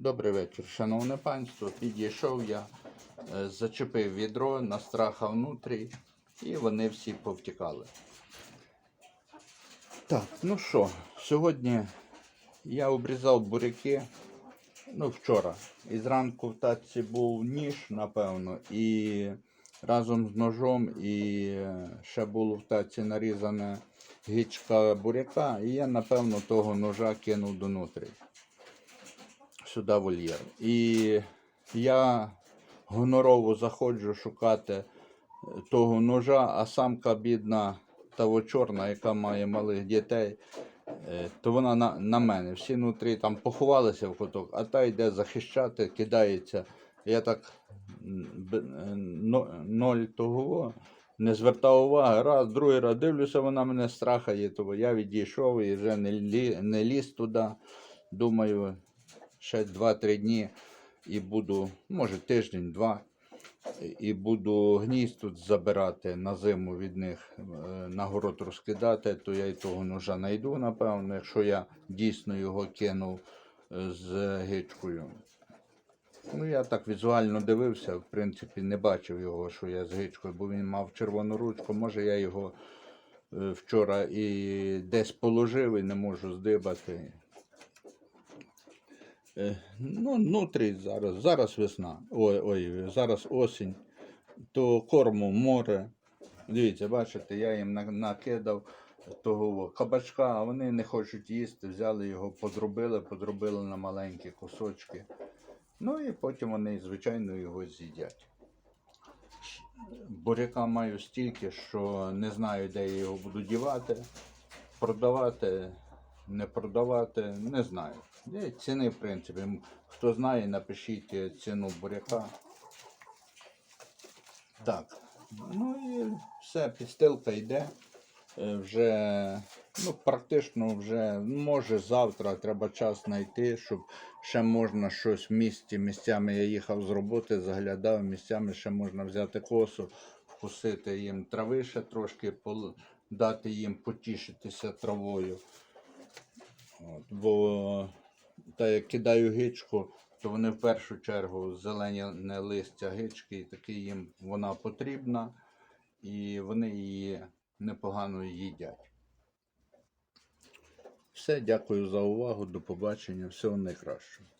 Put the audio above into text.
Добрий вечір, шановне панство. Підійшов я, е, зачепив відро, настрахав внутрі, і вони всі повтікали. Так, ну що, сьогодні я обрізав буряки, ну, вчора. І зранку в татці був ніж, напевно, і разом з ножом, і ще було в татці нарізана гічка буряка, і я, напевно, того ножа кинув донутрі сюди вольєр. І я гонорово заходжу шукати е, того ножа, а самка бідна, того чорна, яка має малих дітей, е, то вона на, на мене. Всі внутрі там поховалися в куток, а та йде захищати, кидається. Я так е, но- ноль того. Не звертав уваги, раз, другий раз дивлюся, вона мене страхає, то я відійшов і вже не ліз туди. Думаю, ще 2-3 дні і буду, може тиждень, два, і буду гнізд тут забирати на зиму від них, е, на город розкидати, то я і того ножа знайду, напевно, якщо я дійсно його кинув е, з гичкою. Ну, я так візуально дивився, в принципі, не бачив його, що я з гичкою, бо він мав червону ручку. Може, я його е, вчора і десь положив і не можу здибати. Е, Ну, внутрі зараз, зараз весна, ой, ой, зараз осінь, то корму море. Дивіться, бачите, я їм накидав того кабачка, а вони не хочуть їсти, взяли його, подробили, подробили на маленькі кусочки. Ну і потім вони, звичайно, його з'їдять. Буряка маю стільки, що не знаю, де я його буду дівати, продавати, не продавати, не знаю. Є ціни, в принципі. Хто знає, напишіть е, ціну буряка. Так. Ну і все, підстилка йде. Е, Вже ну, практично вже може завтра треба час знайти, щоб ще можна щось в місті. Місцями я їхав з роботи, заглядав, місцями ще можна взяти косу, вкусити їм трави ще трошки, дати їм потішитися травою. От, бо та як кидаю гичку, то вони в першу чергу зелені не листя гички, і таки їм вона потрібна, і вони її непогано їдять. Все, дякую за увагу, до побачення, всього найкращого.